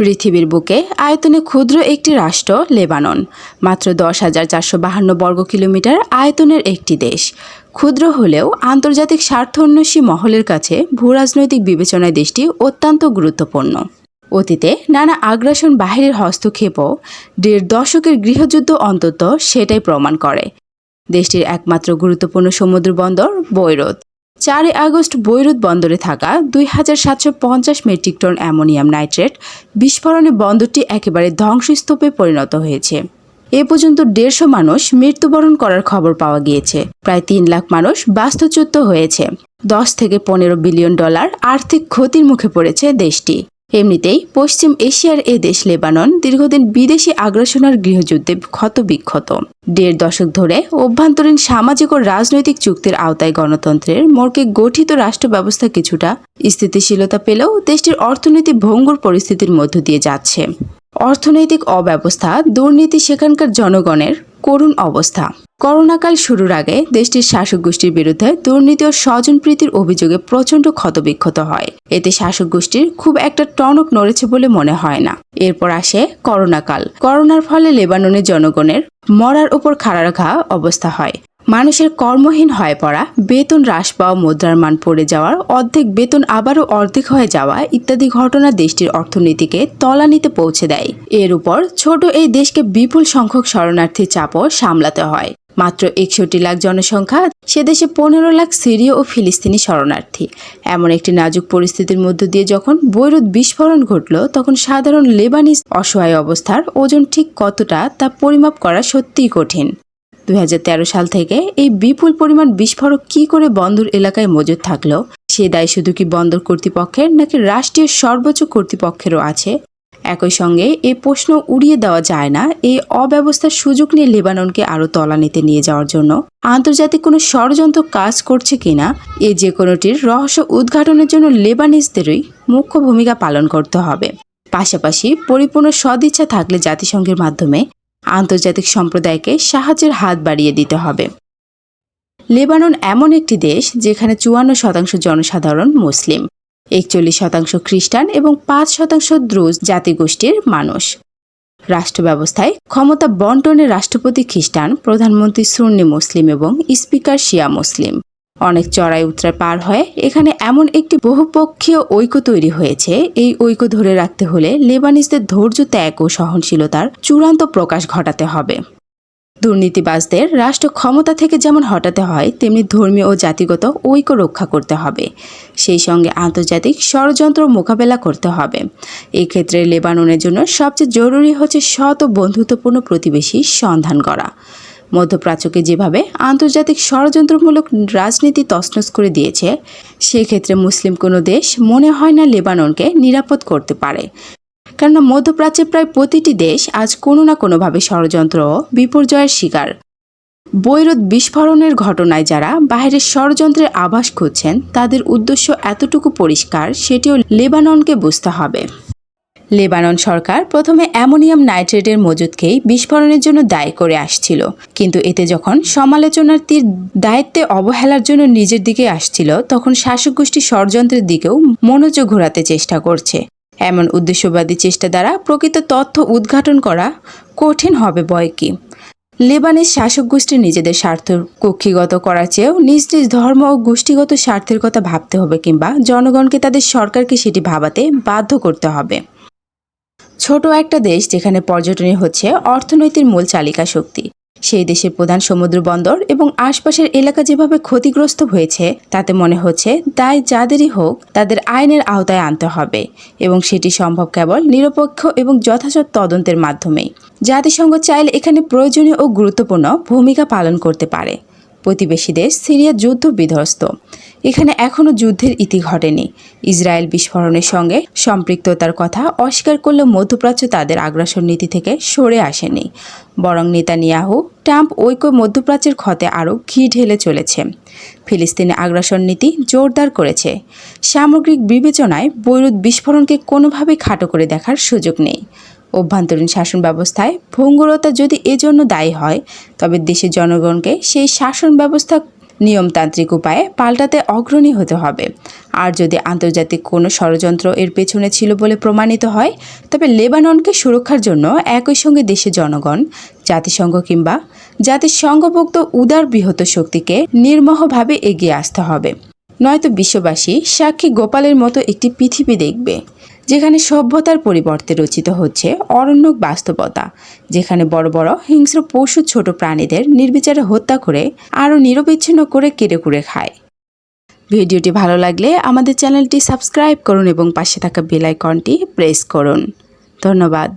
পৃথিবীর বুকে আয়তনে ক্ষুদ্র একটি রাষ্ট্র, লেবানন। মাত্র দশ হাজার চারশো বাহান্ন বর্গ কিলোমিটার আয়তনের একটি দেশ। ক্ষুদ্র হলেও আন্তর্জাতিক স্বার্থন্বেষী মহলের কাছে ভূরাজনৈতিক বিবেচনায় দেশটি অত্যন্ত গুরুত্বপূর্ণ। অতীতে নানা আগ্রাসন বাহিরের হস্তক্ষেপও দেড় দশকের গৃহযুদ্ধ অন্তত সেটাই প্রমাণ করে। দেশটির একমাত্র গুরুত্বপূর্ণ সমুদ্র বন্দর বৈরত। চারই আগস্ট বৈরুত বন্দরে থাকা দুই হাজার সাতশো পঞ্চাশ মেট্রিক টন অ্যামোনিয়াম নাইট্রেট বিস্ফোরণে বন্দরটি একেবারে ধ্বংসস্তূপে পরিণত হয়েছে। এ পর্যন্ত দেড়শো মানুষ মৃত্যুবরণ করার খবর পাওয়া গিয়েছে। প্রায় তিন লাখ মানুষ বাস্তুচ্যুত হয়েছে। দশ থেকে পনেরো বিলিয়ন ডলার আর্থিক ক্ষতির মুখে পড়েছে দেশটি। এমনিতেই পশ্চিম এশিয়ার এ দেশ লেবানন দীর্ঘদিন বিদেশি আগ্রাসনার গৃহযুদ্ধে ক্ষত বিক্ষত। দেড় দশক ধরে অভ্যন্তরীণ সামাজিক ও রাজনৈতিক চুক্তির আওতায় গণতন্ত্রের মোড়কে গঠিত রাষ্ট্র ব্যবস্থা কিছুটা স্থিতিশীলতা পেলেও দেশটির অর্থনীতি ভঙ্গুর পরিস্থিতির মধ্য দিয়ে যাচ্ছে। অর্থনৈতিক অব্যবস্থা, দুর্নীতি সেখানকার জনগণের করুণ অবস্থা। করোনাকাল শুরুর আগে দেশটির শাসক গোষ্ঠীর বিরুদ্ধে দুর্নীতি ও স্বজনপ্রীতির অভিযোগে প্রচণ্ড ক্ষতবিক্ষত হয়। এতে শাসক গোষ্ঠীর খুব একটা টনক নড়েছে বলে মনে হয় না। এরপর আসে করোনাকাল। করোনার ফলে লেবাননের জনগণের মরার উপর খাড়া রাখা অবস্থা হয়। মানুষের কর্মহীন হয়ে পড়া, বেতন হ্রাস পাওয়া, মুদ্রার মান পড়ে যাওয়ার, অর্ধেক বেতন আবারও অর্ধেক হয়ে যাওয়া ইত্যাদি ঘটনা দেশটির অর্থনীতিকে তলানিতে পৌঁছে দেয়। এর উপর ছোট এই দেশকে বিপুল সংখ্যক শরণার্থী চাপও সামলাতে হয়। মাত্র একষট্টি লাখ জনসংখ্যা, সে দেশে পনেরো লাখ সিরীয় ও ফিলিস্তিনি শরণার্থী। এমন একটি নাজুক পরিস্থিতির মধ্য দিয়ে যখন বৈরুত বিস্ফোরণ ঘটল, তখন সাধারণ লেবানিজ অসহায় অবস্থার ওজন ঠিক কতটা তা পরিমাপ করা সত্যিই কঠিন। দু হাজার তেরো সাল থেকে এই বিপুল পরিমাণ বিস্ফোরক কি করে বন্দর এলাকায় মজুদ থাকল? সে দায় শুধু কি বন্দর কর্তৃপক্ষের নাকি রাষ্ট্রীয় সর্বোচ্চ কর্তৃপক্ষেরও আছে? একই সঙ্গে এই প্রশ্ন উড়িয়ে দেওয়া যায় না, এই অব্যবস্থার সুযোগ নিয়ে লেবাননকে আরও তলানিতে নিয়ে যাওয়ার জন্য। আন্তর্জাতিক কোনো ষড়যন্ত্র কাজ করছে কিনা এ যে কোনোটির রহস্য উদ্ঘাটনের জন্য লেবানিজদেরই মুখ্য ভূমিকা পালন করতে হবে। পাশাপাশি পরিপূর্ণ সদিচ্ছা থাকলে জাতিসংঘের মাধ্যমে আন্তর্জাতিক সম্প্রদায়কে সাহায্যের হাত বাড়িয়ে দিতে হবে। লেবানন এমন একটি দেশ যেখানে চুয়ান্ন শতাংশ জনসাধারণ মুসলিম। একচল্লিশ শতাংশ খ্রিস্টান এবং পাঁচ শতাংশ দ্রুজ জাতিগোষ্ঠীর মানুষ। রাষ্ট্র ব্যবস্থায় ক্ষমতা বন্টনে রাষ্ট্রপতি খ্রিস্টান, প্রধানমন্ত্রী সুন্নি মুসলিম এবং স্পিকার শিয়া মুসলিম। অনেক চড়াই উত্তরা পার হয়ে এখানে এমন একটি বহুপক্ষীয় ঐক্য তৈরি হয়েছে, এই ঐক্য ধরে রাখতে হলে লেবানিজদের ধৈর্য ত্যাগ ও সহনশীলতার চূড়ান্ত প্রকাশ ঘটাতে হবে। দুর্নীতিবাজদের রাষ্ট্র ক্ষমতা থেকে যেমন হটাতে হয়, তেমনি ধর্মীয় ও জাতিগত ঐক্য রক্ষা করতে হবে। সেই সঙ্গে আন্তর্জাতিক ষড়যন্ত্র মোকাবেলা করতে হবে। এক্ষেত্রে লেবাননের জন্য সবচেয়ে জরুরি হচ্ছে সৎ ও বন্ধুত্বপূর্ণ প্রতিবেশী সন্ধান করা। মধ্যপ্রাচ্যকে যেভাবে আন্তর্জাতিক ষড়যন্ত্রমূলক রাজনীতি তছনছ করে দিয়েছে, সেক্ষেত্রে মুসলিম কোনো দেশ মনে হয় না লেবাননকে নিরাপদ করতে পারে। কেননা মধ্যপ্রাচ্যের প্রায় প্রতিটি দেশ আজ কোনো না কোনোভাবে ষড়যন্ত্র, বিপর্যয়ের শিকার। বৈরুত বিস্ফোরণের ঘটনায় যারা বাইরের ষড়যন্ত্রের আভাস খুঁজছেন, তাদের উদ্দেশ্য এতটুকু পরিষ্কার, সেটিও লেবাননকে বুঝতে হবে। লেবানন সরকার প্রথমে অ্যামোনিয়াম নাইট্রেটের মজুদকেই বিস্ফোরণের জন্য দায়ী করে আসছিল। কিন্তু এতে যখন সমালোচনার তীর দায়িত্বে অবহেলার জন্য নিজের দিকে আসছিল, তখন শাসক গোষ্ঠী ষড়যন্ত্রের দিকেও মনোযোগ ঘোরাতে চেষ্টা করছে। এমন উদ্দেশ্যবাদী চেষ্টা দ্বারা প্রকৃত তথ্য উদ্ঘাটন করা কঠিন হবে বয় কি লেবানিজ শাসক গোষ্ঠী নিজেদের স্বার্থ কক্ষিগত করার চেয়েও নিজ নিজ ধর্ম ও গোষ্ঠীগত স্বার্থের কথা ভাবতে হবে কিংবা জনগণকে তাদের সরকারকে সেটি ভাবাতে বাধ্য করতে হবে। ছোট একটা দেশ যেখানে পর্যটনই হচ্ছে অর্থনৈতিক মূল চালিকা শক্তি। সেই দেশের প্রধান সমুদ্র বন্দর এবং আশপাশের এলাকা যেভাবে ক্ষতিগ্রস্ত হয়েছে, তাতে মনে হচ্ছে তাই যাদেরই হোক, তাদের আইনের আওতায় আনতে হবে এবং সেটি সম্ভব কেবল নিরপেক্ষ এবং যথাযথ তদন্তের মাধ্যমেই। জাতিসংঘ চাইলে এখানে প্রয়োজনীয় ও গুরুত্বপূর্ণ ভূমিকা পালন করতে পারে। প্রতিবেশী দেশ সিরিয়া যুদ্ধ বিধ্বস্ত। এখানে এখনও যুদ্ধের ইতি ঘটেনি। ইসরায়েল বিস্ফোরণের সঙ্গে সম্পৃক্ততার কথা অস্বীকার করলেও মধ্যপ্রাচ্য তাদের আগ্রাসন নীতি থেকে সরে আসেনি। বরং নেতানিয়াহু ট্রাম্প ঐক্য মধ্যপ্রাচ্যের ক্ষতে আরও ঘি ঢেলে চলেছে। ফিলিস্তিনে আগ্রাসন নীতি জোরদার করেছে। সামগ্রিক বিবেচনায় বৈরুত বিস্ফোরণকে কোনোভাবেই খাটো করে দেখার সুযোগ নেই। অভ্যন্তরীণ শাসন ব্যবস্থায় ভঙ্গুরতা যদি এজন্য দায়ী হয়, তবে দেশের জনগণকে সেই শাসন ব্যবস্থা নিয়মতান্ত্রিক উপায়ে পাল্টাতে অগ্রণী হতে হবে। আর যদি আন্তর্জাতিক কোনো ষড়যন্ত্র এর পেছনে ছিল বলে প্রমাণিত হয়, তবে লেবাননকে সুরক্ষার জন্য একই সঙ্গে দেশের জনগণ, জাতিসংঘ কিংবা জাতিসংঘভুক্ত উদার বৃহৎ শক্তিকে নির্মহভাবে এগিয়ে আসতে হবে। নয়তো বিশ্ববাসী সাক্ষী গোপালের মতো একটি পৃথিবী দেখবে। যেখানে সভ্যতার পরিবর্তে রচিত হচ্ছে অরণ্যক বাস্তবতা, যেখানে বড় বড় হিংস্র পশু ছোট প্রাণীদের নির্বিচারে হত্যা করে আরও নিরবিচ্ছিন্ন করে কেড়ে কুড়ে খায়। ভিডিওটি ভালো লাগলে আমাদের চ্যানেলটি সাবস্ক্রাইব করুন এবং পাশে থাকা বেল আইকনটি প্রেস করুন। ধন্যবাদ।